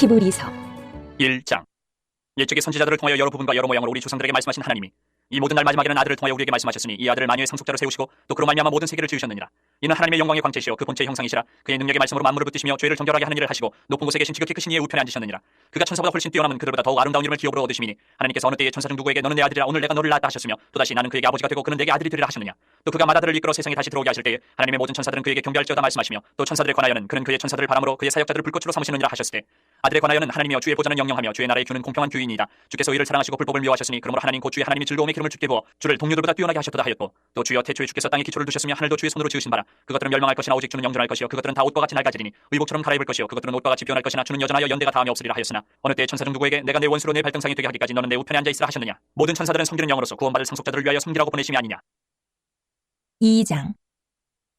히브리서. 1장. 옛적의 선지자들을 통하여 여러 부분과 여러 모양으로 우리 조상들에게 말씀하신 하나님이 이 모든 날 마지막에는 아들을 통하여 우리에게 말씀하셨으니 이 아들을 만유의 상속자로 세우시고 또 그로 말미암아 모든 세계를 지으셨느니라. 이는 하나님의 영광의 광채시요 그 본체의 형상이시라. 그의 능력의 말씀으로 만물을 붙드시며 죄를 정결하게 하는 일을 하시고 높은 곳에 계신 지극히 크신 이의 우편에 앉으셨느니라. 그가 천사보다 훨씬 뛰어남은 그들보다 더욱 아름다운 이름을 기업으로 얻으시니 하나님께서 어느 때에 천사 중 누구에게 너는 내 아들이라 오늘 내가 너를 낳았다 하셨으며 또다시 나는 그에게 아버지가 되고 그는 내게 아들이 되리라 하셨느냐. 또 그가 마다들을 이끌어 세상에 다시 들어오게 하실 때에 하나님의 모든 천사들은 그에게 경배할지어다 말씀하시며 또 천사들에 관하여는 그는 그의 천사들을 바람으로 그의 사역자들을 불꽃으로 삼으시느니라 하셨을 때 아들에 관하여는 하나님이여 주의 보좌는 영영하며 주의 나라의 규는 공평한 규이니이다. 주께서 이를 사랑하시고 불법을 미워하셨으니 그러므로 하나님 곧 주의 하나님이 즐거움의 기름을 주께 부어 주를 동료들보다 뛰어나게 하셨도다 하였고 또 주여 태초에 주께서 땅에 기초를 두셨으며 하늘도 주의 손으로 지으신 바라. 그것들은 멸망할 것이나 오직 주는 영존할 것이요. 그것들은 다 옷과 같이 낡아지리니 의복처럼 갈아입을 것이요. 그것들은 옷과 같이 변할 것이나 주는 여전하여 연대가 다음에 없으리라 하였으나 어느 때 천사 중 누구에게 내가 내 원수로 내 발등상이 되게 하기까지 너는 내 우편에 앉아 있으라 하셨느냐? 모든 천사들은 섬기는 영으로서 구원받을 상속자들을 위하여 섬기라고 보내심이 아니냐? 2장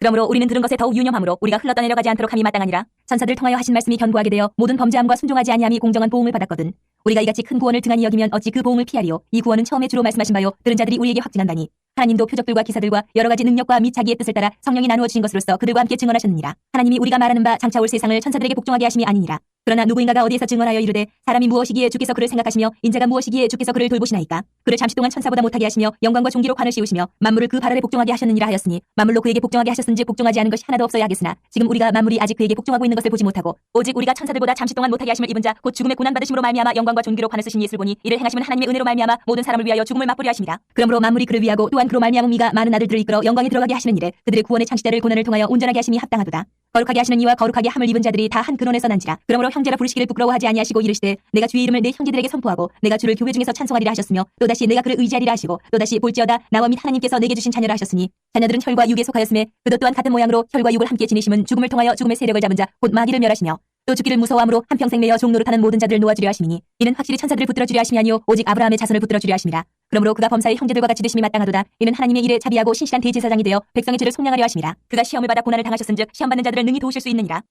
그러므로 우리는 들은 것에 더욱 유념함으로 우리가 흘렀다 내려 가지 않도록 함이 마땅하니라. 천사들 통하여 하신 말씀이 견고하게 되어 모든 범죄함과 순종하지 아니함이 공정한 보응을 받았거든. 우리가 이같이 큰 구원을 등한히 여기면 어찌 그 보응을 피하리요? 이 구원은 처음에 주로 말씀하신 바요. 들은 자들이 우리에게 확증한다니. 하나님도 표적들과 기사들과 여러 가지 능력과 및 자기의 뜻을 따라 성령이 나누어 주신 것으로서 그들과 함께 증언하셨느니라. 하나님이 우리가 말하는 바 장차 올 세상을 천사들에게 복종하게 하심이 아니니라 그러나 누구인가가 어디에서 증언하여 이르되 사람이 무엇이기에 주께서 그를 생각하시며 인자가 무엇이기에 주께서 그를 돌보시나이까? 그를 잠시 동안 천사보다 못하게 하시며 영광과 존귀로 관을 씌우시며 만물을 그 발 아래 복종하게 하셨느니라 하였으니 만물로 그에게 복종하게 하셨은지 복종하지 않은 것이 하나도 없어야 하겠으나 지금 우리가 만물이 아직 그에게 복종하고 있는 것을 보지 못하고 오직 우리가 천사들보다 잠시 동안 못하게 하심을 입은 자 곧 죽음의 고난 받으심으로 말미암아 영광과 존귀로 관을 쓰신 예수를 보니 이를 행하시면 하나님의 은혜로 말미암아 모든 사람을 위하여 죽음을 맛보려 하심이라. 그러므로 만물이 그를 위하고 또한 그로 말미암음 이가 많은 아들들을 이끌어 영광에 들어가게 하시는 일에 그들의 구원의 창시자를 고난을 통하여 온전하게 하심이 합당하도다 거룩하게 하시는 이와 거룩하게 함을 입은 자들이 다 한 근원에서 난지라. 그러므로 형제라 부르시기를 부끄러워하지 아니하시고 이르시되 내가 주의 이름을 내 형제들에게 선포하고 내가 주를 교회 중에서 찬송하리라 하셨으며 또다시 내가 그를 의지하리라 하시고 또다시 볼지어다 나와 및 하나님께서 내게 주신 자녀라 하셨으니 자녀들은 혈과 육에 속하였음에 그도 또한 같은 모양으로 혈과 육을 함께 지니심은 죽음을 통하여 죽음의 세력을 잡은 자 곧 마귀를 멸하시며 또 죽기를 무서워함으로 한평생 매여 종노릇하는 모든 자들을 놓아주려 하심이니 이는 확실히 천사들을 붙들어 주려 하심이 아니요 오직 아브라함의 자손을 붙들어 주려 하심이라 그러므로 그가 범사의 형제들과 같이 드심이 마땅하도다. 이는 하나님의 일에 자비하고 신실한 대제사장이 되어 백성의 죄를 속량하려 하심이라. 그가 시험을 받아 고난을 당하셨은즉 시험 받는 자들을 능히 도우실 수 있느니라.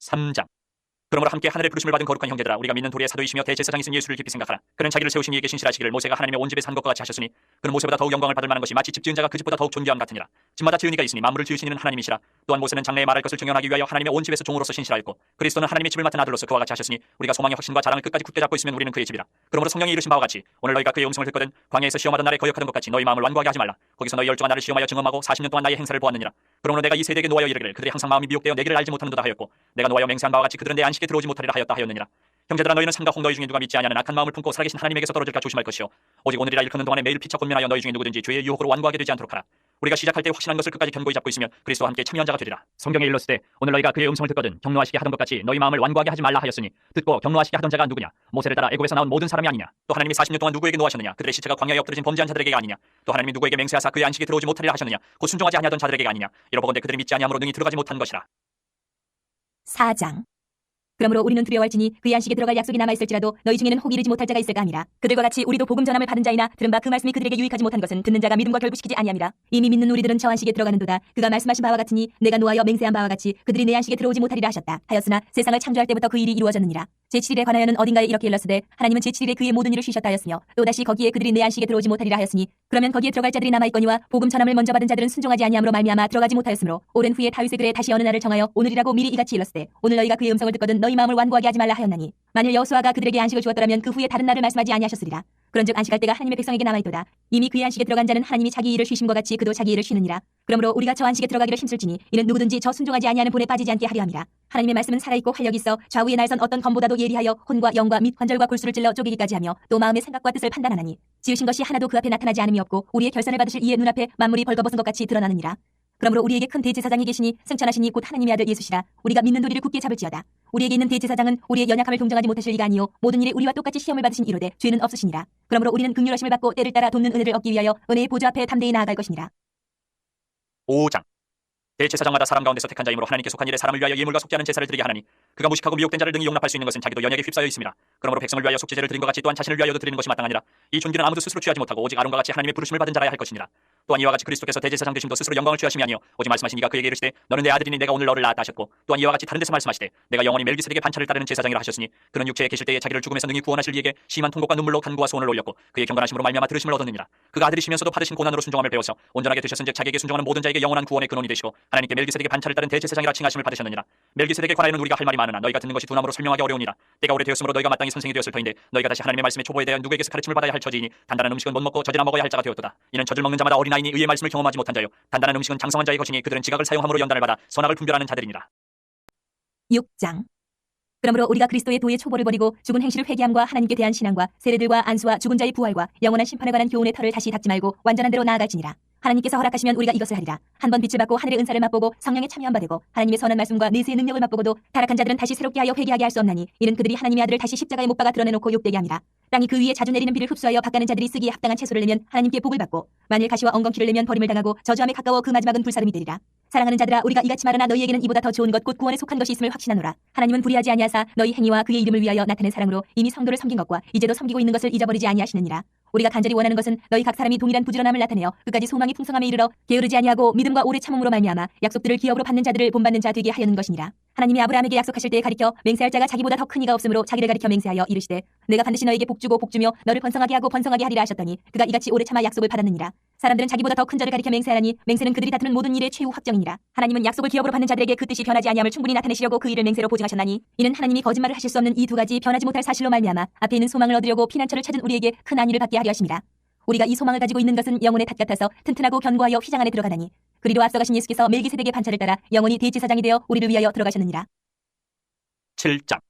3장 그러므로 함께 하늘의 부르심을 받은 거룩한 형제들아 우리가 믿는 도리의 사도이시며 대제사장이신 예수를 깊이 생각하라. 그는 자기를 세우신 이에게 신실하시기를 모세가 하나님의 온 집에 산 것과 같이 하셨으니 그는 모세보다 더욱 영광을 받을 만한 것이 마치 집 지은 자가 그 집보다 더욱 존귀함 같으니라. 집마다 지은 이가 있으니 만물을 지으신 이는 하나님이시라. 또한 모세는 장래에 말할 것을 증언하기 위하여 하나님의 온 집에서 종으로서 신실하였고 그리스도는 하나님의 집을 맡은 아들로서 그와 같이 하셨으니 우리가 소망의 확신과 자랑을 끝까지 굳게 잡고 있으면 우리는 그의 집이라. 그러므로 성령이 이르신 바와 같이 오늘 너희가 그의 음성을 듣거든 광야에서 시험하던 날에 거역하던 것 같이 너희 마음을 완고하게 하지 말라. 거기서 너희 열조가 나를 시험하여 증언하고 40년 동안 나의 행사를 보았느니라. 그러므로 내가 이 세대에게 노하여 이르기를 그들이 항상 마음이 미혹되어 내게를 알지 못하는도다 하였고 내가 노하여 맹세한 바와 같이 그들은 내 안 식에 들어오지 못하리라 하였다 하였느니라. 형제들아 너희는 산과 홍 너희 중에 누가 믿지 아니하는 악한 마음을 품고 살아계신 하나님에게서 떨어질까 조심할 것이요. 오직 오늘이라 일컫는 동안에 매일 피차 권면하여 너희 중에 누구든지 죄의 유혹으로 완고하게 되지 않도록 하라. 우리가 시작할 때 확신한 것을 끝까지 견고히 잡고 있으면 그리스도와 함께 참여한 자가 되리라. 성경에 일렀을 때 오늘 너희가 그의 음성을 듣거든 경노하시게 하던 것 같이 너희 마음을 완고하게 하지 말라 하였으니 듣고 경노하시게 하던 자가 누구냐? 모세를 따라 애굽에서 나온 모든 사람이 아니냐? 또 하나님이 40년 동안 누구에게 노하셨느냐? 그들의 시체가 광야에 엎드려진 범죄한 자들에게가 아니냐? 또 하나님이 누구에게 맹세하사 그의 안식에 들어오지 못하리라 하셨느냐? 곧 순종하지 아니하던 자들에게가 아니냐? 이러보건대 그들이 믿지 아니함으로 능히 들어가지 못한 것이라. 4장 그러므로 우리는 두려워할지니 그의 안식에 들어갈 약속이 남아있을지라도 너희 중에는 혹 이르지 못할 자가 있을까 함이라. 그들과 같이 우리도 복음 전함을 받은 자이나 들은 바 그 말씀이 그들에게 유익하지 못한 것은 듣는 자가 믿음과 결부시키지 아니함이라. 이미 믿는 우리들은 저 안식에 들어가는도다. 그가 말씀하신 바와 같으니 내가 노하여 맹세한 바와 같이 그들이 내 안식에 들어오지 못하리라 하셨다. 하였으나 세상을 창조할 때부터 그 일이 이루어졌느니라. 제7일에 관하여는 어딘가에 이렇게 일렀으되 하나님은 제7일에 그의 모든 일을 쉬셨다 하였으며 또다시 거기에 그들이 내 안식에 들어오지 못하리라 하였으니 그러면 거기에 들어갈 자들이 남아있거니와 복음 전함을 먼저 받은 자들은 순종하지 아니함으로 말미암아 들어가지 못하였으므로 오랜 후에 다윗의 글에 다시 어느 날을 정하여 오늘이라고 미리 이같이 일렀으되 오늘 너희가 그의 음성을 듣거든 너희 마음을 완고하게 하지 말라 하였나니 만일 여호수아가 그들에게 안식을 주었더라면 그 후에 다른 날을 말씀하지 아니하셨으리라. 그런즉 안식할 때가 하나님의 백성에게 남아있도다. 이미 그의 안식에 들어간 자는 하나님이 자기 일을 쉬심과 같이 그도 자기 일을 쉬느니라. 그러므로 우리가 저 안식에 들어가기를 힘쓸지니 이는 누구든지 저 순종하지 아니하는 분에 빠지지 않게 하려 함이라. 하나님의 말씀은 살아있고 활력이 있어 좌우에 날선 어떤 검보다도 예리하여 혼과 영과 및 관절과 골수를 찔러 쪼개기까지 하며 또 마음의 생각과 뜻을 판단하나니 지으신 것이 하나도 그 앞에 나타나지 않음이 없고 우리의 결산을 받으실 이의 눈앞에 만물이 벌거벗은 것 같이 드러나느니라 그러므로 우리에게 큰 대제사장이 계시니 승천하시니 곧 하나님의 아들 예수시라 우리가 믿는 도리를 굳게 잡을지어다 우리에게 있는 대제사장은 우리의 연약함을 동정하지 못하실 리가 아니요 모든 일에 우리와 똑같이 시험을 받으신 이로되 죄는 없으시니라 그러므로 우리는 긍휼하심을 받고 때를 따라 돕는 은혜를 얻기 위하여 은혜의 보좌 앞에 담대히 나아갈 것이니라 5장 대제사장마다 사람 가운데서 택한 자이므로 하나님께 속한 일에 사람을 위하여 예물과 속죄하는 제사를 드리게 하나니 그가 무식하고 미혹된 자를 능히 용납할 수 있는 것은 자기도 연약에 휩싸여 있습니다. 그러므로 백성을 위하여 속죄제를 드린 것 같이 또한 자신을 위하여도 드리는 것이 마땅하니라. 이 존귀는 아무도 스스로 취하지 못하고 오직 아론과 같이 하나님의 부르심을 받은 자라야 할 것이니라. 또한 이와 같이 그리스도께서 대제사 장 되심도 스스로 영광을 취하심이 아니요. 오직 말씀하신 이가 그에게 이르시되 너는 내 아들이니 내가 오늘 너를 낳았다 하셨고 또한 이와 같이 다른 데서 말씀하시되 내가 영원히 멜기세덱의 반차를 따르는 제사장이라 하셨으니 그는 육체에 계실 때에 자기를 죽음에서 능히 구원하실 이에게 심한 통곡과 눈물로 간구와 소원을 올렸고 그의 경건하심으로 말미암아 들으심을 얻었느니라. 그가 아들이시면서도 받으신 고난으로 순종함을 배워서 온전하게 되셨은즉 자기에게 순종하는 모든 자에게 영원한 구원의 근원이 되시고 하나님께 멜기세덱의 반차를 따른 대제사장이라 칭하심을 받으셨느니라. 멜기세덱에 관하여는 우리가 할 말이 많으나 너희가 듣는 것이 두나무로 설명하기 어려우니라. 때가 오래되었으므로 너희가 마땅히 선생이 되었을 터인데 너희가 다시 하나님의 말씀의 초보에 대한 누구에게서 가르침을 받아야 할 처지이니 단단한 음식은 못 먹고 젖이나 먹어야 할 자가 되었도다. 이는 젖을 먹는 자마다 어린 아이니 의의 말씀을 경험하지 못한 자요 단단한 음식은 장성한 자의 것이니 그들은 지각을 사용함으로 연단을 받아 선악을 분별하는 자들이니라 6장. 그러므로 우리가 그리스도의 도의 초보를 버리고 죽은 행실을 회개함과 하나님께 대한 신앙과 세례들과 안수와 죽은 자의 부활과 영원한 심판에 관한 교훈의 털을 다시 닦지 말고 완전한 대로 나아갈지니라. 하나님께서 허락하시면 우리가 이것을 하리라. 한 번 빛을 받고 하늘의 은사를 맛보고 성령에 참여한 바 되고 하나님의 선한 말씀과 내세의 능력을 맛보고도 타락한 자들은 다시 새롭게 하여 회개하게 할 수 없나니 이는 그들이 하나님의 아들을 다시 십자가에 못 박아 드러내놓고 욕되게 함이라. 땅이 그 위에 자주 내리는 비를 흡수하여 박가는 자들이 쓰기에 합당한 채소를 내면 하나님께 복을 받고 만일 가시와 엉겅퀴를 내면 버림을 당하고 저주함에 가까워 그 마지막은 불사름이 되리라. 사랑하는 자들아 우리가 이같이 말하나 너희에게는 이보다 더 좋은 것 곧 구원에 속한 것이 있음을 확신하노라. 하나님은 불의하지 아니하사 너희 행위와 그의 이름을 위하여 나타낸 사랑으로 이미 성도를 섬긴 것과 이제도 섬기고 있는 것을 잊어버리지 아니하시느니라. 우리가 간절히 원하는 것은 너희 각 사람이 동일한 부지런함을 나타내어 끝까지 소망이 풍성함에 이르러 게으르지 아니하고 믿음과 오래 참음으로 말미암아 약속들을 기업으로 받는 자들을 본받는 자 되게 하려는 것이니라. 하나님이 아브라함에게 약속하실 때에 가리켜 맹세할 자가 자기보다 더 큰 이가 없으므로 자기를 가리켜 맹세하여 이르시되 내가 반드시 너에게 복주고 복주며 너를 번성하게 하고 번성하게 하리라 하셨더니 그가 이같이 오래 참아 약속을 받았느니라. 사람들은 자기보다 더 큰 자를 가리켜 맹세하니 맹세는 그들이 다투는 모든 일의 최후 확정이니라. 하나님은 약속을 기업으로 받는 자들에게 그 뜻이 변하지 아니함을 충분히 나타내시려고 그 일을 맹세로 보증하셨나니 이는 하나님이 거짓말을 하실 수 없는 이 두 가지 변하지 못할 사실로 말미암아 앞에 있는 소망을 얻으려고 피난처를 찾은 우리에게 큰 안위를 받게 하려 하심이라. 우리가 이 소망을 가지고 있는 것은 영혼의 탓 같아서 튼튼하고 견고하여 휘장 안에 들어가다니 그리로 앞서가신 예수께서 멜기세덱의 반차를 따라 영원히 대제사장이 되어 우리를 위하여 들어가셨느니라. 7장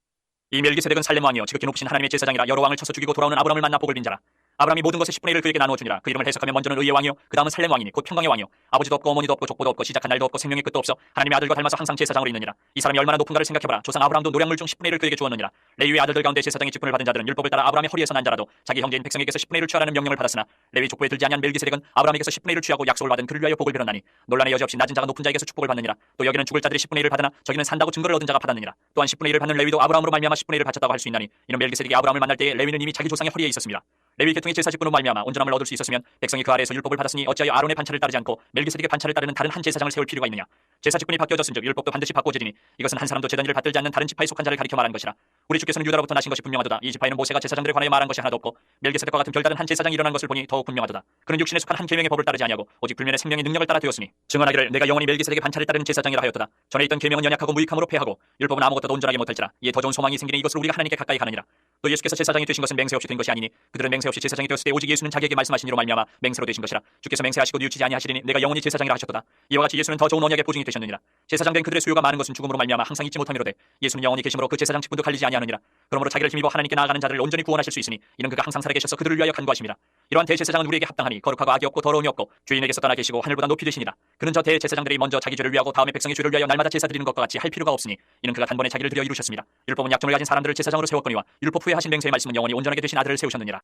이 멜기세덱은 살렘 왕이요 지극히 높으신 하나님의 제사장이라 여러 왕을 쳐서 죽이고 돌아오는 아브라함을 만나 복을 빈 자라 아브라함이 모든 것의 10분의 1을 그에게 나누어 주니라. 그 이름을 해석하면 먼저는 의의 왕이요 그 다음은 살렘 왕이니 곧 평강의 왕이요. 아버지도 없고 어머니도 없고 족보도 없고 시작한 날도 없고 생명의 끝도 없어 하나님의 아들과 닮아서 항상 제사장으로 있느니라. 이 사람이 얼마나 높은가를 생각해봐라. 조상 아브라함도 노량물 중 10분의 1을 그에게 주었느니라. 레위의 아들들 가운데 제사장의 직분을 받은 자들은 율법을 따라 아브라함의 허리에서 난 자라도 자기 형제인 백성에게서 10분의 1을 취하라는 명령을 받았으나 레위 족보에 들지 아니한 멜기세덱은 아브라함에게서 10분의 1을 취하고 약속을 받은 그를 위하여 복을 빌었나니 논란의 여지 없이 낮은 자가 높은 자에게서 축복을 받느니라. 또 여기는 죽을 자들이 10분의 1을 받으나 저기는 산다고 증거를 얻은 자가 받았느니라. 또한 10분의 1을 받는 레위도 아브라함으로 말미암아 10분의 1을 바쳤다고 할 수 있나니 이는 멜기세덱이 아브라함을 만날 때에 레위는 이미 자기 조상의 허리에 있었습니다 레위 계통의 제사 직분으로 말미암아 온전함을 얻을 수 있었으면 백성이 그 아래에서 율법을 받았으니 어찌하여 아론의 반차를 따르지 않고 멜기세덱의 반차를 따르는 다른 한 제사장을 세울 필요가 있느냐? 제사 직분이 바뀌어졌은즉 율법도 반드시 바꿔지리니 이것은 한 사람도 제단 일을 받들지 않는 다른 지파에 속한 자를 가리켜 말한 것이라. 우리 주께서는 유다로부터 나신 것이 분명하도다. 이 지파에는 모세가 제사장들에 관하여 말한 것이 하나도 없고 멜기세덱과 같은 별다른 한 제사장이 일어난 것을 보니 더욱 분명하도다. 그는 육신에 속한 한 계명의 법을 따르지 아니하고 오직 불면의 생명의 능력을 따라 되었으니 증언하기를 내가 영원히 멜기세덱의 반차를 따르는 제사장이라 하였도다. 전에 있던 계명은 연약하고 무익함으로 패하고 율법은 아무것도 온전하게 못할지라. 이에 더 좋은 소망이 생기니 이것을 우리가 하나님께 가까이 가느니라 또 예수께서 제사장이 되신 것은 맹세 없이 된 것이 아니니 그들은 맹세 없이 제사장이 되었을 때 오직 예수는 자기에게 말씀하신 이로 말미암아 맹세로 되신 것이라. 주께서 맹세하시고 뉘우치지 아니하시리니 내가 영원히 제사장이라 하셨도다. 이와 같이 예수는 더 좋은 언약의 보증이 되셨느니라. 제사장 된 그들의 수요가 많은 것은 죽음으로 말미암아 항상 잊지 못함이로되 예수는 영원히 계심으로 그 제사장 직분도 갈리지 아니하느니라. 그러므로 자기를 힘입어 하나님께 나아가는 자들을 온전히 구원하실 수 있으니 이는 그가 항상 살아계셔서 그들을 위하여 간구하심이라. 이러한 대제사장은 우리에게 합당하니 거룩하고 악이 없고 더러움이 없고 주인에게서 떠나 계시고 하늘보다 높이 되시니라. 그는 저 대제사장들이 먼저 자기 죄를 위하고 다음에 백성의 죄를 위하여 날마다 제사 드리는 것과 같이 할 필요가 없으니 이는 그가 단번에 자기를 드려 이루셨습니다. 율법은 약점을 가진 사람들을 제사장으로 세웠거니와 율법 후에 하신 맹세의 말씀은 영원히 온전하게 되신 아들을 세우셨느니라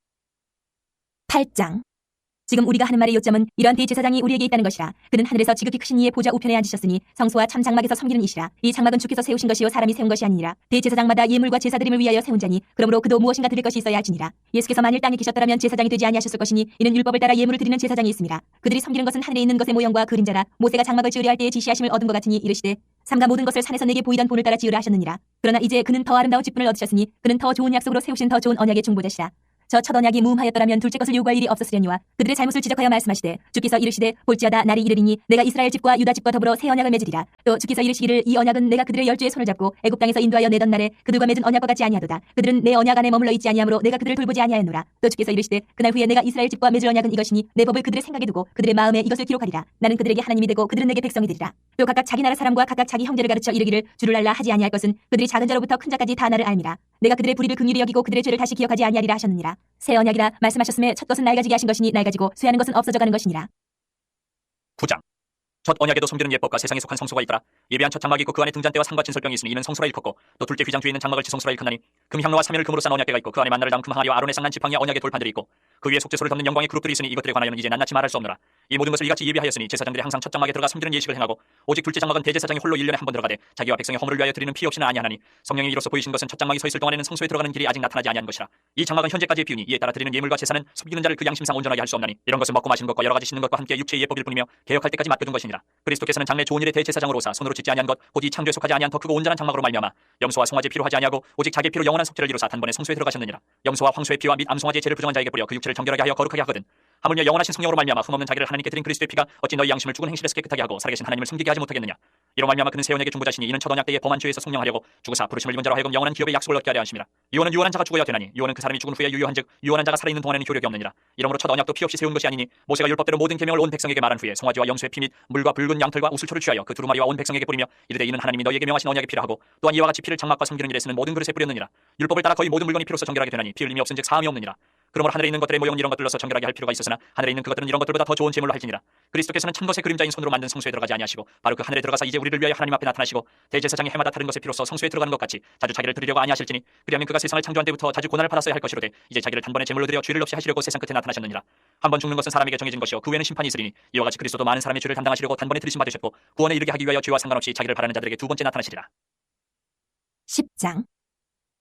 8장. 지금 우리가 하는 말의 요점은 이러한 대제사장이 우리에게 있다는 것이라. 그는 하늘에서 지극히 크신 이의 보좌 우편에 앉으셨으니 성소와 참 장막에서 섬기는 이시라. 이 장막은 주께서 세우신 것이요 사람이 세운 것이 아니니라. 대제사장마다 예물과 제사드림을 위하여 세운 자니 그러므로 그도 무엇인가 드릴 것이 있어야 할지니라. 예수께서 만일 땅에 계셨더라면 제사장이 되지 아니하셨을 것이니 이는 율법을 따라 예물을 드리는 제사장이 있습니다. 그들이 섬기는 것은 하늘에 있는 것의 모형과 그림자라. 모세가 장막을 지으려 할 때에 지시하심을 얻은 것 같으니 이르시되 삼가 모든 것을 산에서 내게 보이던 본을 따라 지으라 하셨느니라. 그러나 이제 그는 더 아름다운 직분을 얻으셨으니 그는 더 좋은 약속으로 세우신 더 좋은 언약의 중보자시라. 저 첫 언약이 무음하였더라면 둘째 것을 요구할 일이 없었으려니와 그들의 잘못을 지적하여 말씀하시되 주께서 이르시되 볼지어다 날이 이르리니 내가 이스라엘 집과 유다 집과 더불어 새 언약을 맺으리라. 또 주께서 이르시기를 이 언약은 내가 그들의 열주의 손을 잡고 애굽 땅에서 인도하여 내던 날에 그들과 맺은 언약과 같지 아니하도다. 그들은 내 언약 안에 머물러 있지 아니하므로 내가 그들을 돌보지 아니하였노라. 또 주께서 이르시되 그날 후에 내가 이스라엘 집과 맺을 언약은 이것이니 내 법을 그들의 생각에 두고 그들의 마음에 이것을 기록하리라. 나는 그들에게 하나님이 되고 그들은 내게 백성이 되리라. 또 각각 자기 나라 사람과 각각 자기 형제를 가르쳐 이르기를 주를 알라 하지 아니할 것은 그들이 작은 자로부터 큰 자까지 다 나를 알미라. 내가 그들의 불의를 긍휼히 여기고 그들의 죄를 다시 기억하지 아니하리라 하셨느니라 새 언약이라 말씀하셨음에 첫 것은 낡아지게 하신 것이니 낡아지고 쇠하는 것은 없어져가는 것이니라. 9장. 첫 언약에도 섬기는 예법과 세상에 속한 성소가 있더라 예배한 첫 장막이 있고 그 안에 등잔대와 상과 진설병이 있으니 이는 성소라 일컫고 또 둘째 휘장 뒤에 있는 장막을 지성소라 일컫나니 금향로와 사면을 금으로 싼 언약궤가 있고 그 안에 만나를 담은 금 항아리와 아론의 쌍난 지팡이와 언약의 돌판들이 있고 그 위에 속죄소를 덮는 영광의 그룹들이 있으니 이것들에 관하여는 이제 낱낱이 말할 수 없노라. 이 모든 것을 이같이 예비하였으니 제사장들이 항상 첫 장막에 들어가 섬기는 예식을 행하고 오직 둘째 장막은 대제사장이 홀로 1년에 한 번 들어가되 자기와 백성의 허물을 위하여 드리는 피 없이는 아니하나니 성령이 이로써 보이신 것은 첫 장막이 서 있을 동안에는 성소에 들어가는 길이 아직 나타나지 아니한 것이라. 이 장막은 현재까지의 비우니 이에 따라 드리는 예물과 제사는 섬기는 자를 그 양심상 온전하게 할 수 없나니 이런 것은 먹고 마시는 것과 여러 가지 씻는 것과 함께 육체의 예법일 뿐이며 개혁할 때까지 맡겨둔 것이니라. 그리스도께서는 장래 좋은 일의 대제사장으로사 손으로 짓지 아니한 것 곧이 창조에 속하지 아니한 더 크고 온전한 장막으로 말미암아 염소와 송아지 피로 하지 아니하고 오직 자기 피로 영원한 속죄를 이루사 단번에 성소에 들어가셨느니라. 염소와 황소의 피와 및 암송아지의 죄를 부정한 자에게 뿌려 그 육체를 정결하게 하여 거룩하게 하거든. 하물며 영원하신 성령으로 말미암아 흠없는 자기를 하나님께 드린 그리스도의 피가 어찌 너희 양심을 죽은 행실에서 깨끗하게 하고 살아계신 하나님을 숨기게 하지 못하겠느냐. 이로 말미암아 그는 세원에게 중보자시니 이는 첫 언약 때에 범한 죄에서 속량하려고 죽으사 부르심을 입은 자로 하여금 영원한 기업의 약속을 얻게 하려 하심이라. 유언은 유언한 자가 죽어야 되나니 유언은 그 사람이 죽은 후에 유효한즉 유언한 자가 살아있는 동안에는 효력이 없느니라. 이러므로 첫 언약도 피 없이 세운 것이 아니니 모세가 율법대로 모든 계명을 온 백성에게 말한 후에 송아지와 염소의 피 및 물과 붉은 양털과 우슬초를 취하여 그 두루마리와 온 백성에게 뿌리며 이르되 이는 하나님이 너희에게 명하신 언약의 피라 하고 또한 이와 같이 피를 장막과 섬기는 일에 쓰는 모든 그릇에 뿌렸느니라. 율법을 따라 거의 모든 물건이 피로써 정결하게 되나니 피 흘림이 없은즉 사함이 없느니라. 그러므로 하늘에 있는 것들의 모형은 이런 것들로서 정결하게 할 필요가 있었으나 하늘에 있는 그것들은 이런 것들보다 더 좋은 제물로 할지니라. 그리스도께서는 참 것의 그림자인 손으로 만든 성소에 들어가지 아니하시고 바로 그 하늘에 들어가서 이제 우리를 위하여 하나님 앞에 나타나시고 대제사장이 해마다 다른 것에 피로써 성소에 들어가는 것 같이 자주 자기를 드리려고 아니하실지니 그리하면 그가 세상을 창조한 때부터 자주 고난을 받았어야 할 것이로되 이제 자기를 단번에 제물로 드려 죄를 없이 하시려고 세상 끝에 나타나셨느니라. 한번 죽는 것은 사람에게 정해진 것이요 그 외에는 심판이 있으리니 이와 같이 그리스도도 많은 사람의 죄를 담당하시려고 단번에 들이심 받으셨고 구원에 이르게 하기 위하여 죄와 상관없이 자기를 바라는 자들에게 두 번째 나타나시리라. 10장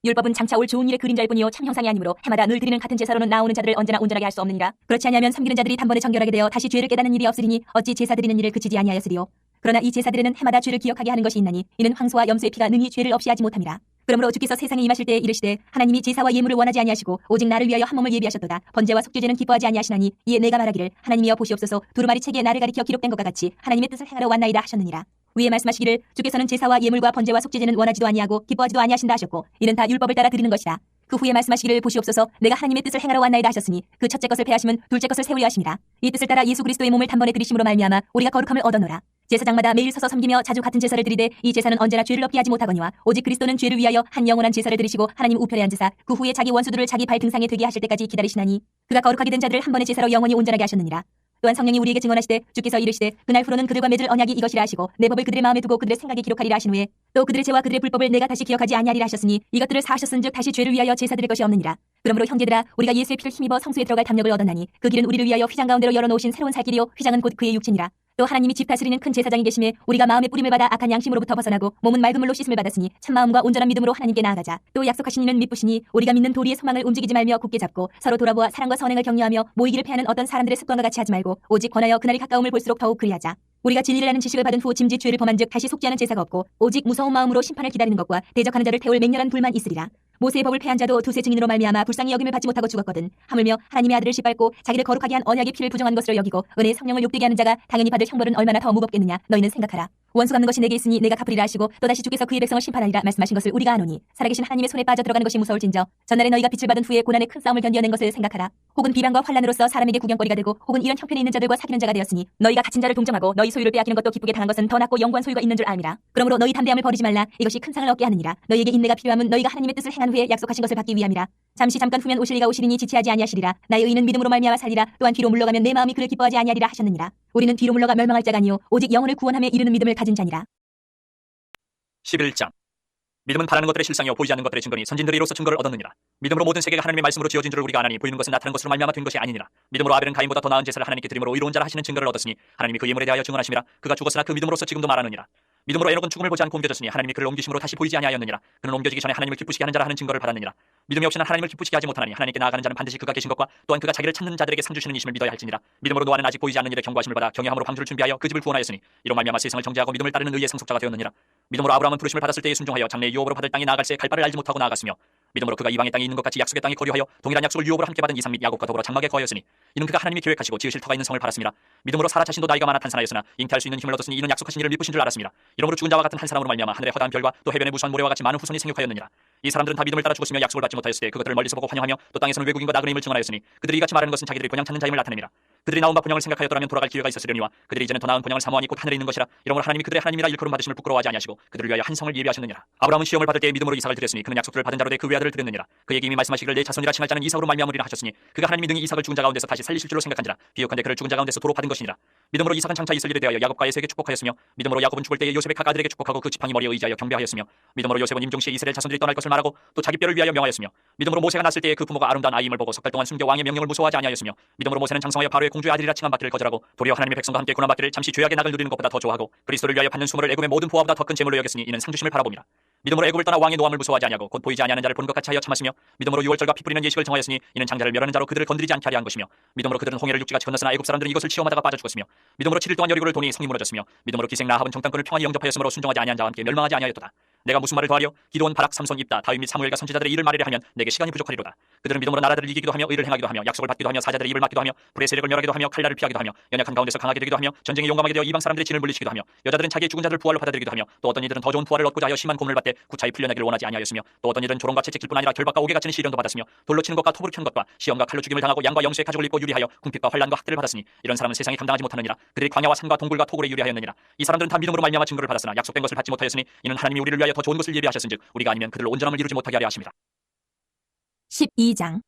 율법은 장차 올 좋은 일의 그림자일 뿐이요 참 형상이 아니므로 해마다 늘 드리는 같은 제사로는 나오는 자들을 언제나 온전하게 할 수 없느니라. 그렇지 아니하면 섬기는 자들이 단번에 정결하게 되어 다시 죄를 깨닫는 일이 없으리니 어찌 제사 드리는 일을 그치지 아니하였으리요? 그러나 이 제사들에는 해마다 죄를 기억하게 하는 것이 있나니 이는 황소와 염소의 피가 능히 죄를 없이 하지 못함이라. 그러므로 주께서 세상에 임하실 때에 이르시되 하나님이 제사와 예물을 원하지 아니하시고 오직 나를 위하여 한 몸을 예비하셨도다. 번제와 속죄제는 기뻐하지 아니하시나니 이에 내가 말하기를 하나님이여 보시옵소서. 두루마리 책에 나를 가리켜 기록된 것과 같이 하나님의 뜻을 행하러 왔나이다 하셨느니라 위에 말씀하시기를 주께서는 제사와 예물과 번제와 속죄제는 원하지도 아니하고 기뻐하지도 아니하신다 하셨고 이는 다 율법을 따라 드리는 것이라. 그 후에 말씀하시기를 보시옵소서 내가 하나님의 뜻을 행하러 왔나이다 하셨으니 그 첫째 것을 패하시면 둘째 것을 세우려 하심이라 이 뜻을 따라 예수 그리스도의 몸을 단번에 들이심으로 말미암아 우리가 거룩함을 얻어노라. 제사장마다 매일 서서 섬기며 자주 같은 제사를 드리되 이 제사는 언제나 죄를 없게 하지 못하거니와 오직 그리스도는 죄를 위하여 한 영원한 제사를 드리시고 하나님 우편에 앉으사 그 후에 자기 원수들을 자기 발 등상에 되게 하실 때까지 기다리시나니 그가 거룩하게 된 자들을 한 번의 제사로 영원히 온전하게 하셨느니라 또한 성령이 우리에게 증언하시되 주께서 이르시되 그날 후로는 그들과 맺을 언약이 이것이라 하시고 내 법을 그들의 마음에 두고 그들의 생각에 기록하리라 하신 후에 또 그들의 죄와 그들의 불법을 내가 다시 기억하지 아니하리라 하셨으니 이것들을 사하셨은즉 다시 죄를 위하여 제사 드릴 것이 없느니라. 그러므로 형제들아 우리가 예수의 피를 힘입어 성소에 들어갈 담력을 얻었나니 그 길은 우리를 위하여 휘장 가운데로 열어놓으신 새로운 살 길이요. 휘장은 곧 그의 육체니라 또 하나님이 집 다스리는 큰 제사장이 계심에 우리가 마음의 뿌림을 받아 악한 양심으로부터 벗어나고 몸은 맑은 물로 씻음을 받았으니 참마음과 온전한 믿음으로 하나님께 나아가자. 또 약속하신 이는 믿부시니 우리가 믿는 도리의 소망을 움직이지 말며 굳게 잡고 서로 돌아보아 사랑과 선행을 격려하며 모이기를 패하는 어떤 사람들의 습관과 같이 하지 말고 오직 권하여 그날이 가까움을 볼수록 더욱 그리하자. 우리가 진리라는 지식을 받은 후 짐짓 죄를 범한 즉 다시 속죄하는 제사가 없고 오직 무서운 마음으로 심판을 기다리는 것과 대적하는 자를 태울 맹렬한 불만 있으리라 모세의 법을 패한 자도 두세 증인으로 말미암아 불쌍히 여김을 받지 못하고 죽었거든. 하물며 하나님의 아들을 짓밟고 자기를 거룩하게 한 언약의 피를 부정한 것으로 여기고 은혜의 성령을 욕되게 하는 자가 당연히 받을 형벌은 얼마나 더 무겁겠느냐. 너희는 생각하라 원수 갚는 것이 내게 있으니 내가 갚으리라 하시고 또다시 주께서 그의 백성을 심판하리라 말씀하신 것을 우리가 아노니 살아계신 하나님의 손에 빠져 들어가는 것이 무서울진저 전날에 너희가 빛을 받은 후에 고난의 큰 싸움을 견뎌낸 것을 생각하라. 혹은 비방과 환란으로서 사람에게 구경거리가 되고 혹은 이런 형편에 있는 자들과 사귀는 자가 되었으니 너희가 갇힌 자를 동정하고 너희 소유를 빼앗기는 것도 기쁘게 당한 것은 더 낫고 영광 소유가 있는 줄 알미라 그러므로 너희 담대함을 버리지 말라. 이것이 큰 상을 얻게 하느니라. 너희에게 인내가 필요함은 너희가 하나님의 뜻을 행한 후에 약속하신 것을 받기 위함이라 잠시 잠깐 후면 오실 리가 오시리니 지체하지 아니하시리라. 나의 의는 믿음으로 말미암아 살리라. 또한 뒤로 물러가면 내 마음이 그를 기뻐하지 아니하리라 하셨느니라. 우리는 뒤로 물러가 멸망할 자가 아니요. 오직 영혼을 구원함에 이르는 믿음을 가진 자니라. 11장. 믿음은 바라는 것들의 실상이요. 보이지 않는 것들의 증거니 선진들이 이로써 증거를 얻었느니라. 믿음으로 모든 세계가 하나님의 말씀으로 지어진 줄을 우리가 아나니 보이는 것은 나타난 것으로 말미암아 된 것이 아니니라. 믿음으로 아벨은 가인보다 더 나은 제사를 하나님께 드림으로 의로운 자라 하시는 증거를 얻었으니 하나님이 그 예물에 대하여 증언하심이라. 그가 죽었으나 그 믿음으로서 지금도 말하느니라 믿음으로 에녹은 죽음을 보지 않고 옮겨졌으니 하나님이 그를 옮기심으로 다시 보이지 아니하였느니라. 그는 옮겨지기 전에 하나님을 기쁘시게 하는 자라 하는 증거를 받았느니라. 믿음이 없이는 하나님을 기쁘시게 하지 못하나니 하나님께 나아가는 자는 반드시 그가 계신 것과 또한 그가 자기를 찾는 자들에게 상 주시는 이심을 믿어야 할지니라. 믿음으로 노아는 아직 보이지 않는 일에 경고하심을 받아 경외함으로 방주를 준비하여 그 집을 구원하였으니 이로 말미암아 세상을 정죄하고 믿음을 따르는 의의 상속자가 되었느니라. 믿음으로 아브라함은 부르심을 받았을 때에 순종하여 장래 유업으로 받을 땅에 나아갈 새 갈 바를 알지 못하고 나아갔으며 믿음으로 그가 이방의 땅에 있는 것 같이 약속의 땅에 거류하여 동일한 약속을 유업으로 함께 받은 이삭 및 야곱과 더불어 장막에 거하였으니 이는 그가 하나님이 계획하시고 지으실 터가 있는 성을 팔았습니다. 믿음으로 사라 자신도 나이가 많아 탄산하였으나 잉태할 수 있는 힘을 얻었으니 이는 약속하신 이를 믿으신 줄 알았습니다. 이러므로 죽은 자와 같은 한 사람으로 말미암아 하늘의 허다한 별과 또 해변의 무수한 모래와 같이 많은 후손이 생육하였느니라 이 사람들은 다 믿음을 따라 죽었으며 약속을 받지 못하였을 때 그것들을 멀리서 보고 환영하며 또 땅에서는 외국인과 나그네 임을 증언하였으니 그들이 이같이 말하는 것은 자기들이 본향 찾는 자임을 나타냅니다 그들이 나온 바 본향을 생각하였더라면 돌아갈 기회가 있었으려니와 그들이 이제는 더 나은 본향을 사모하니 곧 하늘에 있는 것이라 이러므로 하나님이 그들의 하나님이라 일컬음 받으심을 부끄러워하지 아니하시고 그들을 위하여 한 성을 예비하셨느니라. 아브라함은 시험을 받을 때에 믿음으로 이삭을 드렸으니 그는 약속들을 받은 자로 돼그 외아들을 드렸느니라. 그에게 이미 말씀하시기를 내 자손이라 칭할 자는 이삭으로 말미암으리라 하셨으니 그가 하나님이 능히 이삭을 죽은 자 가운데서 다시 살리실 줄로 생각한지라. 비옥한데 그를 죽은 자 가운데서 도로 받은 것이니라. 믿음으로 이삭은 장차 일에 대하여 야곱과 에서에게 축복하였으며 믿음으로 야곱은 죽을 때에 요셉의 각 아들에게 축복하고 그 지팡이 머리에 의지하여 경배하였으며 믿음으로 요셉은 임종 시에 이스라엘 자손들이 떠날 것을 말하고 또 자기 뼈를 위하여 명하였으며 믿음으로 모세가 났을 때에 그 부모가 아름다운 아이임을 보고 석달 동안 숨겨 왕의 명령을 무서워하지 아니하였으며 믿음으로 모세는 장성하여 바로의 공주의 아들이라 칭함 받기를 거절하고 도리어 하나님의 백성과 함께 고난 받기를 잠시 죄악의 낙을 누리는 것보다 더 좋아하고 그리스도를 위하여 받는 수모를 애굽의 모든 보화보다 더 큰 재물로 여겼으니 이는 상주심을 바라봅니다. 믿음으로 애굽을 떠나 왕의 노함을 무서워하지 아니하고 곧 보이지 아니하는 자를 보는 것 같이 하여 참았으며 믿음으로 유월절과 피 뿌리는 예식을 정하였으니 이는 장자를 멸하는 자로 그들을 건드리지 않게 하려 한 것이며 믿음으로 그들은 홍해를 육지같이 건넜으나 애굽 사람들은 이것을 치험하다가 빠져 죽었으며 믿음으로 7일 동안 여리고를 돈이 성이 무너졌으며 믿음으로 기생 라합은 정탐꾼을 평안히 영접하였으므로 순종하지 아니한 자와 함께 멸망하지 아니하였도다. 내가 무슨 말을 더하려? 기도원 바락 삼손 입다. 다윗 및 사무엘과 선지자들의 일을 말이라 하면 내게 시간이 부족하리로다. 그들은 믿음으로 나라들을 이기기도 하며 의를 행하기도 하며 약속을 받기도 하며 사자들의 입을 막기도 하며 불의 세력을 멸하기도 하며 칼날을 피하기도 하며 연약한 가운데서 강하게 되기도 하며 전쟁에 용감하게 되어 이방 사람들의 진을 물리치기도 하며 여자들은 자기의 죽은 자를 부활로 받아들이기도 하며 또 어떤 이들은 더 좋은 부활을 얻고자 하여 심한 고문을 받되 구차히 풀려나기를 원하지 아니하였으며 또 어떤 이들은 조롱과 채찍질 뿐 아니라 결박과 옥에 갇히는 시련도 받았으며 돌로 치는 것과 톱으로 켜는 것과 시험과 칼로 죽임을 당하고 양과 영수의 가죽을 입고 유리하여 궁핍과 환란과 학대를 받았으니 이런 사람은 세상에 감당하지 못하느니라. 그들이 광야와 산과 동굴과 토굴에 유리하였느니라. 이 사람들은 다 믿음으로 말미암아 증거를 받았으나 약속된 것을 받지 못하였으니 이는 하나님이 우리를 위하여 더 좋은 것을 예비하셨은즉 우리가 아니면 그들을 온전함을 이루지 못하게 하려 하십니다. 12장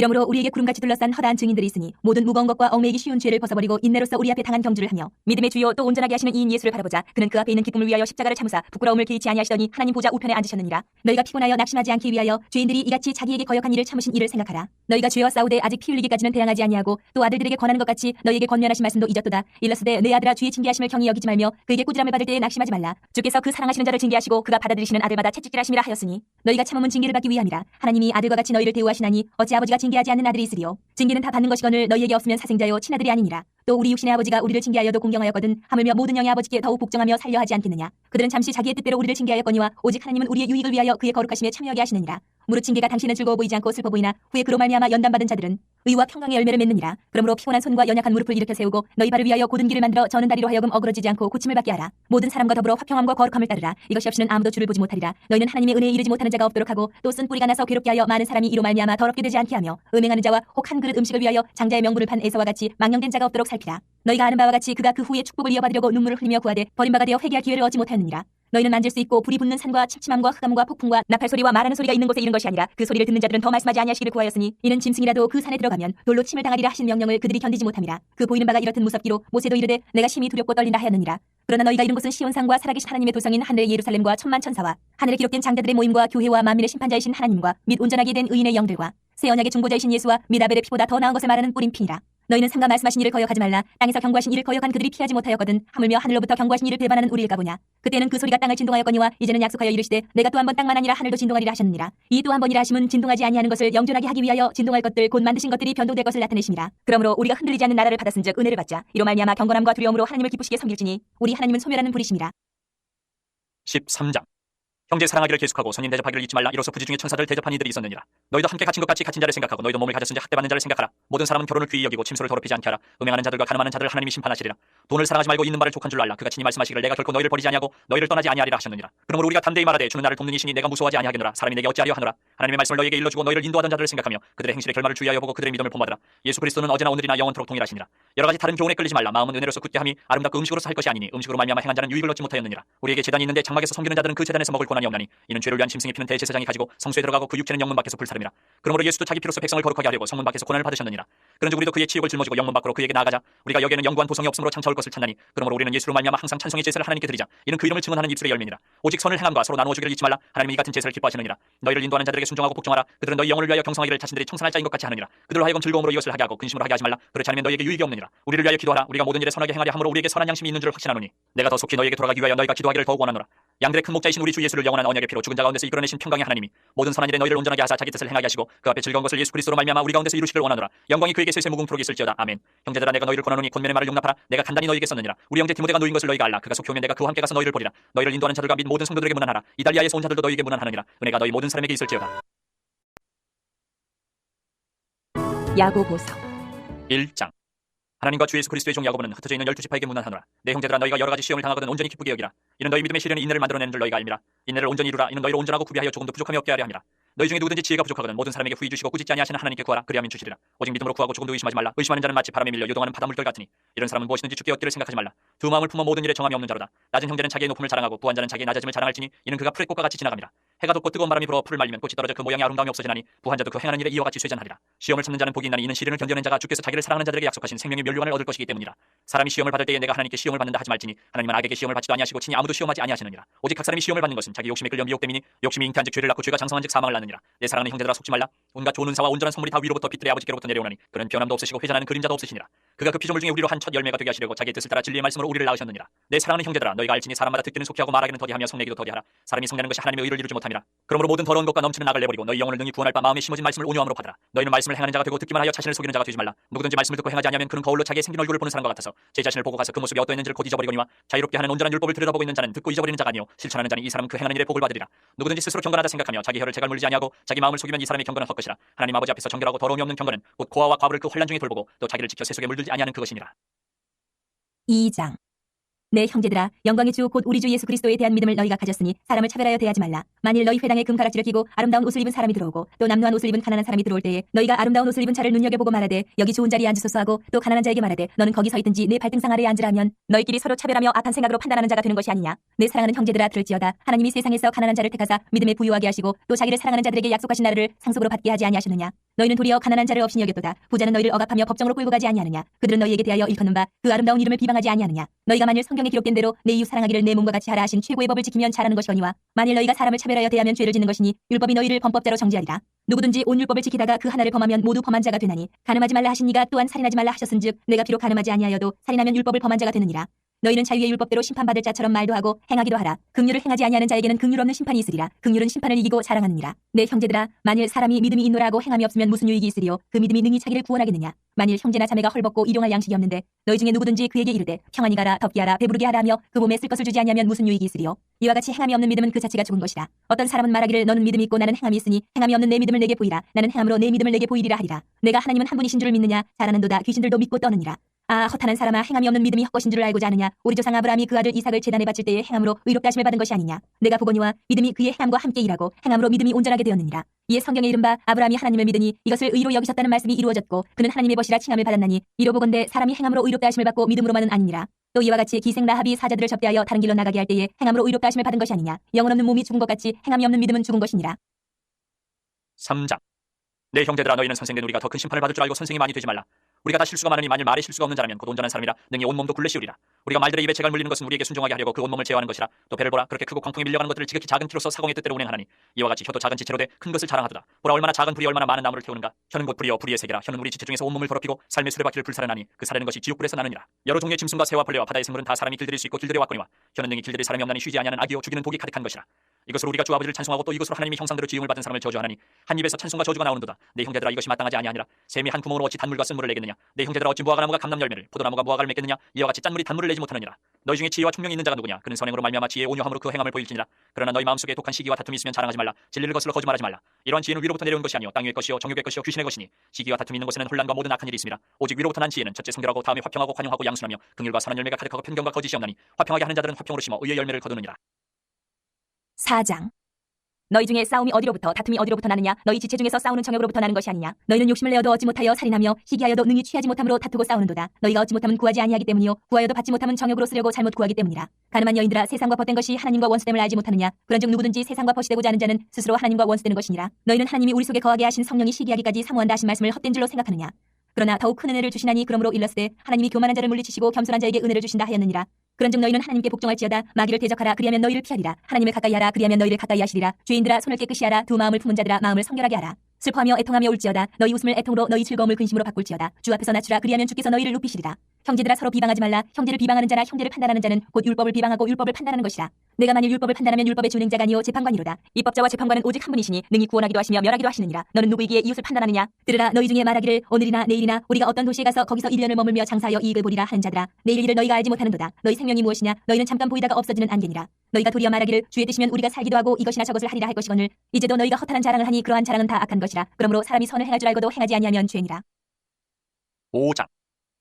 이러므로 우리에게 구름같이 둘러싼 허다한 증인들이 있으니 모든 무거운 것과 얽매이기 쉬운 죄를 벗어버리고 인내로서 우리 앞에 당한 경주를 하며 믿음의 주요 또 온전하게 하시는 이인 예수를 바라보자. 그는 그 앞에 있는 기쁨을 위하여 십자가를 참으사 부끄러움을 개의치 아니하시더니 하나님 보좌 우편에 앉으셨느니라. 너희가 피곤하여 낙심하지 않기 위하여 죄인들이 이같이 자기에게 거역한 일을 참으신 일을 생각하라. 너희가 죄와 싸우되 아직 피 흘리기까지는 대항하지 아니하고 또 아들들에게 권하는 것 같이 너희에게 권면하신 말씀도 잊었도다. 일러스되 내 아들아 주의 징계하심을 경히 여기지 말며 그에게 꾸지람을 받을 때에 낙심하지 말라. 주께서 그 사랑하시는 자를 징계하시고 그가 받아들이시는 아들마다 채찍질하심이라 하였으니 너희가 참음은 징계를 받기 위함이라. 하나님이 아들과 같이 너희를 대우하시나니 어찌 아버지가 징 계하지 않는 아들이 있으리요 징계는 다 받는 것이거늘 너희에게 없으면 사생자요 친아들이 아니니라 또 우리 육신의 아버지가 우리를 징계하여도 공경하였거든 하물며 모든 영의 아버지께 더욱 복종하며 살려 하지 않겠느냐? 그들은 잠시 자기의 뜻대로 우리를 징계하였거니와 오직 하나님은 우리의 유익을 위하여 그의 거룩하심에 참여하게 하시느니라. 무릇 징계가 당신은 즐거워 보이지 않고 슬퍼 보이나 후에 그로 말미암아 연단받은 자들은 의와 평강의 열매를 맺느니라. 그러므로 피곤한 손과 연약한 무릎을 일으켜 세우고 너희 발을 위하여 곧은 길을 만들어 저는 다리로 하여금 어그러지지 않고 고침을 받게 하라. 모든 사람과 더불어 화평함과 거룩함을 따르라. 이것이 없이는 아무도 주를 보지 못하리라. 너희는 하나님의 은혜에 이르지 못하는 자가 없도록 하고 또 쓴 뿌리가 나서 괴롭게 하여 많은 사람이 이로 말미암아 더럽게 되지 않게 하며 음행하는 자와 혹 한 그릇 음식을 위하여 장자의 명분을 판 에서와 같이 망령된 자가 없도록 살피라. 너희가 아는 바와 같이 그가 그 후에 축복을 이어받으려고 눈물을 흘리며 구하되 버린 바가 되어 회개할 기회를 얻지 못하였느니라. 너희는 만질 수 있고 불이 붙는 산과 침침함과 흑암과 폭풍과 나팔 소리와 말하는 소리가 있는 곳에 이른 것이 아니라 그 소리를 듣는 자들은 더 말씀하지 아니하시기를 구하였으니 이는 짐승이라도 그 산에 들어가면 돌로 침을 당하리라 하신 명령을 그들이 견디지 못함이라. 그 보이는 바가 이렇듯 무섭기로 모세도 이르되 내가 심히 두렵고 떨린다 하였느니라. 그러나 너희가 이른 곳은 시온산과 살아계신 하나님의 도성인 하늘의 예루살렘과 천만 천사와 하늘에 기록된 장자들의 모임과 교회와 만민의 심판자이신 하나님과 및 온전하게 된 의인의 영들과 새 언약의 중보자이신 예수와 및 아벨의 피보다 더 나은 것을 말하는 뿌린 피니라 너희는 상가 말씀하신 일을 거역하지 말라. 땅에서 경고하신 일을 거역한 그들이 피하지 못하였거든. 하물며 하늘로부터 경고하신 일을 배반하는 우리일까 보냐. 그때는 그 소리가 땅을 진동하였거니와 이제는 약속하여 이르시되 내가 또 한 번 땅만 아니라 하늘도 진동하리라 하셨느니라. 이 또 한 번이라 하심은 진동하지 아니하는 것을 영존하게 하기 위하여 진동할 것들 곧 만드신 것들이 변동될 것을 나타내심이라. 그러므로 우리가 흔들리지 않는 나라를 받았은즉 은혜를 받자. 이로 말미암아 경건함과 두려움으로 하나님을 기쁘시게 섬길지니 우리 하나님은 소멸하는 불이심이라 13장 형제 사랑하기를 계속하고 선인 대접하기를 잊지 말라. 이로써 부지 중에 천사들 대접한 이들이 있었느니라. 너희도 함께 갇힌 것 같이 갇힌 자를 생각하고 너희도 몸을 가졌은지 학대받는 자를 생각하라. 모든 사람은 결혼을 귀히 여기고 침소를 더럽히지 않게 하라. 음행하는 자들과 가늠하는 자들을 하나님이 심판하시리라. 돈을 사랑하지 말고 있는 말을 족한 줄 알라. 그가 친히 말씀하시기를 내가 결코 너희를 버리지 아니하고 너희를 떠나지 아니하리라 하셨느니라. 그러므로 우리가 담대히 말하되 주는 나를 돕는 이시니 내가 무서워하지 아니하겠노라. 사람이 내게 어찌하려 하노라. 하나님의 말씀을 너희에게 일러주고 너희를 인도하던 자들을 생각하며 그들의 행실의 결말을 주의하여 보고 그들의 믿음을 본받으라 예수 그리스도는 어제나 오늘이나 영원토록 동일하시니라. 여러 가지 다른 교훈에 끌리지 말라. 마음은 은혜로서 굳게 함이 아름답고 음식으로 살 것이 아니니 음식으로 말미암아 행한 자는 유익을 얻지 못하였느니라. 우리에게 재단이 있는데 장막에서 섬기는 자들은 그 재단에서 먹을 고난이 없나니 이는 죄를 위한 짐승이 피는 대제사장이 가지고 성소에 들어가고 그 육체는 영문 밖에서 불사름이라. 그러므로 예수도 자기 피로서 백성을 거룩하게 하려고 성문 밖에서 고난을 받으셨느니라. 그런즉 우리도 그의 치욕을 짊어지고 영문 밖으로 그에게 나아가자. 우리가 여기에는 영구한 보성이 없으므로 창차올 것을 찾나니. 그러므로 우리는 예수로 말미암아 항상 찬송의 제사를 하나님께 드리자. 이는 그 이름을 증언하는 입술의 열매니라. 오직 선을 행함과 서로 나누어 주기를 잊지 말라. 하나님이 이 같은 제사를 기뻐하시느니라. 너희를 인도하는 자들에게 순종하고 복종하라. 그들은 너희 영혼을 위하여 경성하기를 자신들이 청산할 자인 것 같이 하느니라. 그들로 하여금 즐거움으로 이것을 하게 하고 근심으로 하게 하지 말라. 그렇지 않으면 너희에게 유익이 없느니라. 우리를 위하여 기도하라. 우리가 모든 일에 선하게 행하려 함으로 우리에게 선한 양심이 있는 줄 확신하노니 내가 더 속히 너희에게 돌아가기 위하여 너희가 기도하기를 더욱 원하노라 양들의 큰 목자이신 우리 주 예수를 영원한 언약의 피로 죽은 자 가운데서 이끌어내신 평강의 하나님이 모든 선한 일에 너희를 온전하게 하사 자기 뜻을 행하게 하시고 그 앞에 즐거운 것을 예수 그리스도로 말미암아 우리 가운데서 이루시기를 원하노라. 영광이 그에게 세세 무궁토록 있을지어다. 아멘. 형제들아 내가 너희를 권하노니 권면의 말을 용납하라. 내가 간단히 너희에게 썼느니라. 우리 형제 디모데가 놓인 것을 너희가 알라. 그가 속히 오면 내가 그와 함께 가서 너희를 보리라. 너희를 인도하는 자들과 및 모든 성도들에게 문안하라. 이달리아에서 온 자들도 너희에게 문안하느니라. 은혜가 너희 모든 사람에게 있을지어다. 야고보서. 1장 하나님과 주 예수 그리스도의 종 야고보는 흩어져 있는 열두 지파에게 문안하노라. 내 형제들아 너희가 여러 가지 시험을 당하거든 온전히 기쁘게 여기라. 이는 너희 믿음의 시련이 인내를 만들어내는 줄 너희가 알미라. 인내를 온전히 이루라. 이는 너희를 온전하고 구비하여 조금도 부족함이 없게 하려 함이라. 너희 중에 누구든지 지혜가 부족하거든 모든 사람에게 후히 주시고 꾸짖지 아니하시는 하나님께 구하라. 그리하면 주시리라. 오직 믿음으로 구하고 조금도 의심하지 말라. 의심하는 자는 마치 바람에 밀려 요동하는 바닷물결 같으니 이런 사람은 무엇이든지 죽게 얻기를 생각하지 말라. 두 마음을 품어 모든 일에 정함이 없는 자로다. 낮은 형제는 자기의 높음을 자랑하고 부한 자는 자기의 낮아짐을 자랑할지니 이는 그가 풀의 꽃과 같이 지나갑니다 해가 돋고 뜨거운 바람이 불어 풀을 말리면 꽃이 떨어져 그 모양이 아름다움이 없어지나니 부한 자도 그 행하는 일에 이와 같이 쇠잔하리라. 시험을 참는 자는 복이 있나니 이는 시련을 견뎌낸 자가 주께서 자기를 사랑하는 자들에게 약속하신 생명의 면류관을 얻을 것이기 때문이라. 사람이 시험을 받을 때에 내가 하나님께 시험을 받는다 하지 말지니 하나님은 악에게 시험을 받지도 아니하시고 친히 아무도 시험하지 아니하시느니라. 오직 각 사람이 시험을 받는 것은 자기 욕심에 끌려 미혹됨이니 욕심이 잉태한즉 죄를 낳고 죄가 장성한즉 사망을 낳느니라. 내 사랑하는 형제들아 속지 말라. 온갖 좋은 은사와 온전한 선물이 다 위로부터 빛들의 아버지께로부터 내려오나니 그런 변함도 없으시고 회전하는 그림자도 없으시니라. 그가 그 피조물 중에 우리로 한 첫 열매가 되게 하시려고 자기의 뜻을 따라 진리의 말씀으로 우리를 낳으셨느니라. 내 사랑하는 형제들아 너희가 알지니 사람마다 듣기는 속히하고 말하기는 더디하며 성내기도 더디하라. 사람이 성내는 것이 하나님의 의를 이루지 못 함이라. 그러므로 모든 더러운 것과 넘치는 악을 내버리고 너희 영혼을 능히 구원할 바 마음에 심어진 말씀을 온유함으로 받으라. 너희는 말씀을 행하는 자가 되고 듣기만 하여 자신을 속이는 자가 되지 말라. 누구든지 말씀을 듣고 행하지 아니하면 그는 거울로 자기의 생긴 얼굴을 보는 사람과 같아서 제 자신을 보고 가서 그 모습이 어떠했는지를 곧 잊어버리거니와 자유롭게 하는 온전한 율법을 들여다보고 있는 자는 듣고 잊어버리는 자가 아니요 실천하는 자는 이 사람은 그 행하는 일에 복을 받으리라. 누구든지 스스로 경건하다 생각하며 자기 혀를 제갈 물리지 아니하고 자기 마음을 속이면 이 사람의 경건은 헛것이라. 하나님 아버지 앞에서 정결하고 더러움이 없는 경건은 곧 고아와 과부를 그 혼란 중에 돌보고 또 자기를 지켜 세속에 물들지 아니하는 그것이니라. 2장 내 형제들아 영광의 주 곧 우리 주 예수 그리스도에 대한 믿음을 너희가 가졌으니 사람을 차별하여 대하지 말라. 만일 너희 회당에 금가락지를 끼고 아름다운 옷을 입은 사람이 들어오고 또 남루한 옷을 입은 가난한 사람이 들어올 때에 너희가 아름다운 옷을 입은 자를 눈여겨보고 말하되 여기 좋은 자리에 앉으소서 하고 또 가난한 자에게 말하되 너는 거기 서 있든지 내 발등상 아래에 앉으라 하면 너희끼리 서로 차별하며 악한 생각으로 판단하는 자가 되는 것이 아니냐. 내 사랑하는 형제들아 들을지어다. 하나님이 세상에서 가난한 자를 택하사 믿음에 부유하게 하시고 또 자기를 사랑하는 자들에게 약속하신 나라를 상속으로 받게 하지 아니하셨느냐. 너희는 도리어 가난한 자를 없이 여겼도다. 부자는 너희를 억압하며 법정으로 끌고 가지 아니하느냐. 그들은 너희에게 대하여 일컫는 바 그 아름다운 이름을 비방하지 아니하느냐. 너희가 만일 성경 에 기록된 대로 내 이웃 사랑하기를 내 몸과 같이 하라 하신 최고의 법을 지키면 잘하는 것이거니와 만일 너희가 사람을 차별하여 대하면 죄를 짓는 것이니 율법이 너희를 범법자로 정죄하리라. 누구든지 온 율법을 지키다가 그 하나를 범하면 모두 범한 자가 되나니 가늠하지 말라 하신 이가 또한 살인하지 말라 하셨은즉 내가 비록 가늠하지 아니하여도 살인하면 율법을 범한 자가 되느니라 너희는 자유의 율법대로 심판받을 자처럼 말도 하고 행하기도 하라. 긍휼을 행하지 아니하는 자에게는 긍휼 없는 심판이 있으리라. 긍휼은 심판을 이기고 자랑하느니라. 내 형제들아, 만일 사람이 믿음이 있노라 하고 행함이 없으면 무슨 유익이 있으리요? 그 믿음이 능히 자기를 구원하겠느냐? 만일 형제나 자매가 헐벗고 일용할 양식이 없는데 너희 중에 누구든지 그에게 이르되 평안히 가라, 덥게 하라, 배부르게 하라 하며 그 몸에 쓸 것을 주지 아니하면 무슨 유익이 있으리요? 이와 같이 행함이 없는 믿음은 그 자체가 죽은 것이라. 어떤 사람은 말하기를 너는 믿음이 있고 나는 행함이 있으니 행함이 없는 내 믿음을 내게 보이라. 나는 행함으로 내 믿음을 내게 보이리라 하리라. 내가 하나님은 한 분이신 줄을 믿느냐? 잘하는도다 귀신들도 믿고 떠느니라. 아 허탄한 사람아 행함이 없는 믿음이 헛것인 줄을 알고자 하느냐? 우리 조상 아브라함이 그 아들 이삭을 제단에 바칠 때에 행함으로 의롭다 하심을 받은 것이 아니냐? 내가 보거니와 믿음이 그의 행함과 함께 일하고 행함으로 믿음이 온전하게 되었느니라. 이에 성경에 이른바 아브라함이 하나님을 믿으니 이것을 의로 여기셨다는 말씀이 이루어졌고 그는 하나님의 벗이라 칭함을 받았나니 이로 보건대 사람이 행함으로 의롭다 하심을 받고 믿음으로만은 아니니라. 또 이와 같이 기생 라합이 사자들을 접대하여 다른 길로 나가게 할 때에 행함으로 의롭다 하심을 받은 것이 아니냐? 영혼 없는 몸이 죽은 것 같이 행함이 없는 믿음은 죽은 것이니라. 3장. 내 형제들아 너희는 선생된 우리가 더 큰 심판을 받을 줄 알고 선생이 많이 되지 말라. 우리가 다 실수가 많으니 만일 말에 실수가 없는 자라면 곧 온전한 사람이라 능히 온몸도 굴레시우리라. 우리가 말들의 입에 재갈 물리는 것은 우리에게 순종하게 하려고 그 온몸을 제어하는 것이라. 또 배를 보라 그렇게 크고 광풍이 밀려가는 것들을 지극히 작은 키로서 사공의 뜻대로 운행하나니 이와 같이 혀도 작은 지체로 돼 큰 것을 자랑하도다. 보라 얼마나 작은 불이 얼마나 많은 나무를 태우는가. 혀는 곧 불이여 불의의 세계라. 혀는 우리 지체 중에서 온몸을 더럽히고 삶의 수레바퀴를 불살하나니 그 사르는 것이 지옥불에서 나느니라. 여러 종류의 짐승과 새와 벌레와 바다의 생물은 다 사람이 길들일 수 있고 길들여 왔거니와 혀는 능히 길들일 사람이 없나니 쉬지 아니하는 악이요 죽이는 독이 가득한 것이라. 이것으로 우리가 주 아버지를 찬송하고 또 이것으로 하나님이 형상대로 지음을 받은 사람을 저주하나니 한 입에서 찬송과 저주가 나오는도다. 내 형제들아 이것이 마땅하지 아니하니라. 샘이 한 구멍으로 어찌 단물과 쓴물을 내겠느냐? 내 형제들아 어찌 무화과나무가 감람 열매를 포도나무가 무화과를 맺겠느냐? 이와 같이 짠물이 단물을 내지 못하느니라. 너희 중에 지혜와 총명이 있는 자가 누구냐? 그는 선행으로 말미암아 지혜의 온유함으로 그 행함을 보일지니라. 그러나 너희 마음속에 독한 시기와 다툼이 있으면 자랑하지 말라. 진리를 거슬러 거짓말하지 말라. 이러한 지혜는 위로부터 내려온 것이 아니요. 땅 위의 것이요 정욕의 것이요 귀신의 것이니 시기와 다툼이 있는 곳에는 혼란과 모든 악한 일이 있습니다. 오직 위로부터 난 지혜는 첫째 성결하고 다음에 화평하고 관용하고 양순하며 긍휼과 선한 열매가 가득하고 편견과 거짓이 없나니 화평하게 하는 자들은 화평으로 심어 의의 열매를 거두느니라 4장. 너희 중에 싸움이 어디로부터 다툼이 어디로부터 나느냐? 너희 지체 중에서 싸우는 정욕으로부터 나는 것이 아니냐? 너희는 욕심을 내어도 얻지 못하여 살인하며 시기하여도 능히 취하지 못함으로 다투고 싸우는도다. 너희가 얻지 못하면 구하지 아니하기 때문이요. 구하여도 받지 못하면 정욕으로 쓰려고 잘못 구하기 때문이라. 가늠한 여인들아 세상과 벗된 것이 하나님과 원수됨을 알지 못하느냐? 그런즉 누구든지 세상과 벗이되고자 하는 자는 스스로 하나님과 원수되는 것이니라. 너희는 하나님이 우리 속에 거하게 하신 성령이 시기하기까지 사모한다 하신 말씀을 헛된 줄로 생각하느냐? 그러나 더욱 큰 은혜를 주시나니 그러므로 일렀으되 하나님이 교만한 자를 물리치시고 겸손한 자에게 은혜를 주신다 하였느니라 그런즉 너희는 하나님께 복종할지어다. 마귀를 대적하라. 그리하면 너희를 피하리라. 하나님을 가까이 하라. 그리하면 너희를 가까이 하시리라. 죄인들아 손을 깨끗이 하라. 두 마음을 품은 자들아 마음을 성결하게 하라. 슬퍼하며 애통하며 울지어다. 너희 웃음을 애통으로 너희 즐거움을 근심으로 바꿀지어다. 주 앞에서 낮추라. 그리하면 주께서 너희를 높이시리라 형제들아 서로 비방하지 말라. 형제를 비방하는 자나 형제를 판단하는 자는 곧 율법을 비방하고 율법을 판단하는 것이라. 내가 만일 율법을 판단하면 율법의 준행자가 아니요 재판관이로다. 입법자와 재판관은 오직 한 분이시니 능히 구원하기도 하시며 멸하기도 하시느니라. 너는 누구이기에 이웃을 판단하느냐? 들으라 너희 중에 말하기를 오늘이나 내일이나 우리가 어떤 도시에 가서 거기서 1년을 머물며 장사하여 이익을 보리라 하는 자들아. 내일 일을 너희가 알지 못하는도다. 너희 생명이 무엇이냐? 너희는 잠깐 보이다가 없어지는 안개니라. 너희가 도리어 말하기를 주의 뜻이면 우리가 살기도 하고 이것이나 저것을 하리라 할 것이거늘 이제도 너희가 허탄한 자랑을 하니 그러한 자랑은 다 악한 것이라. 그러므로 사람이 선을 행할 줄 알고도 행하지 아니하면 죄니라. 5장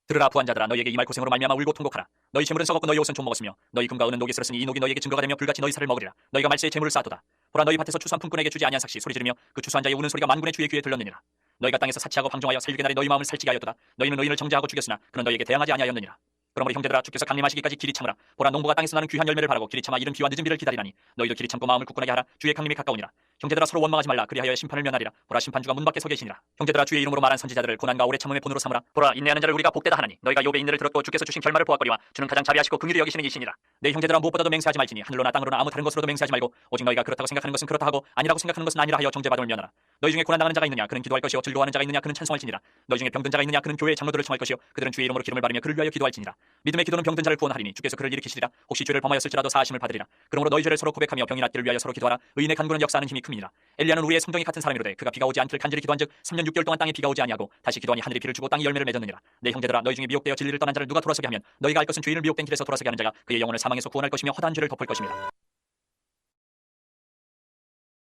들으라 부한 자들아 너희에게 이말 고생으로 말미암아 울고 통곡하라. 너희 재물은 썩었고 너희 옷은 좀 먹었으며 너희 금과 은은 녹이 쓸었으니 이 녹이 너희에게 증거가 되며 불같이 너희 살을 먹으리라. 너희가 말세에 재물을 쌓도다. 보라 너희 밭에서 추수한 품꾼에게 주지 아니한 삭시 소리 지르며 그 추수한 자의 우는 소리가 만군의 주의 귀에 들렸느니라. 너희가 땅에서 사치하고 방종하여 살육의 날에 너희 마음을 살찌게 하였도다. 너희는 의인을 정죄하고 죽였으나 그는 너희에게 대항하지 아니하였느니라. 그러므로 형제들아 주께서 강림 하시기까지 길이 참으라. 보라 농부가 땅에서 나는 귀한 열매를 바라고 길이 참아 이른 비와 늦은 비를 기다리라니 너희도 길이 참고 마음을 굳건하게 하라. 주의 강림이 가까우니라 형제들아 서로 원망하지 말라. 그리하여 심판을 면하리라. 보라 심판주가 문 밖에 서 계시니라. 형제들아 주의 이름으로 말한 선지자들을 고난과 오래 참음의 본으로 삼으라. 보라 인내하는 자를 우리가 복되다 하나니 너희가 욥의 인내를 들었고 주께서 주신 결말을 보았거니와 주는 가장 자비하시고 긍휼히 여기시는 이시니라. 내 형제들아 무엇보다도 맹세하지 말지니 하늘로나 땅으로나 아무 다른 것으로도 맹세하지 말고 오직 너희가 그렇다고 생각하는 것은 그렇다 하고 아니라고 생각하는 것은 아니라 하여 정죄받음을 면하라. 너희 중에 고난 당하는 자가 있느냐? 그는 기도할 것이요 즐거워하는 자가 있느냐? 그는 찬송할지니라. 너희 중에 병든 자가 있느냐? 그는 교회의 장로들을 청할 것이요. 그들은 주의 이름으로 기름을 바르며 그를 위하여 기도할지니라. 믿음의 기도는 병든 자를 구원하리니 주께서 그를 일으키시리라. 혹시 죄를 범하였을지라도 사하심을 받으리라. 그러므로 너희 죄를 서로 고백하며 병이 낫기를 위하여 서로 기도하라. 의인의 간구는 역사하는 힘이 큼이니라 엘리야는 우리의 성경이 같은 사람이로되 그가 비가 오지 않기를 간절히 기도한즉 3년 6개월 동안 땅에 비가 오지 아니하고 다시 기도하니 하늘이 비를 주고 땅이 열매를 맺었느니라. 내 형제들아 너희 중에 미혹되어 진리를 떠난 자를 누가 돌아서게 하면 너희가 알 것은 주인을 미혹된 길에서 돌아서게 하는 자가 그의 영혼을 사망에서 구원할 것이며 허다한 죄를 덮을 것입니다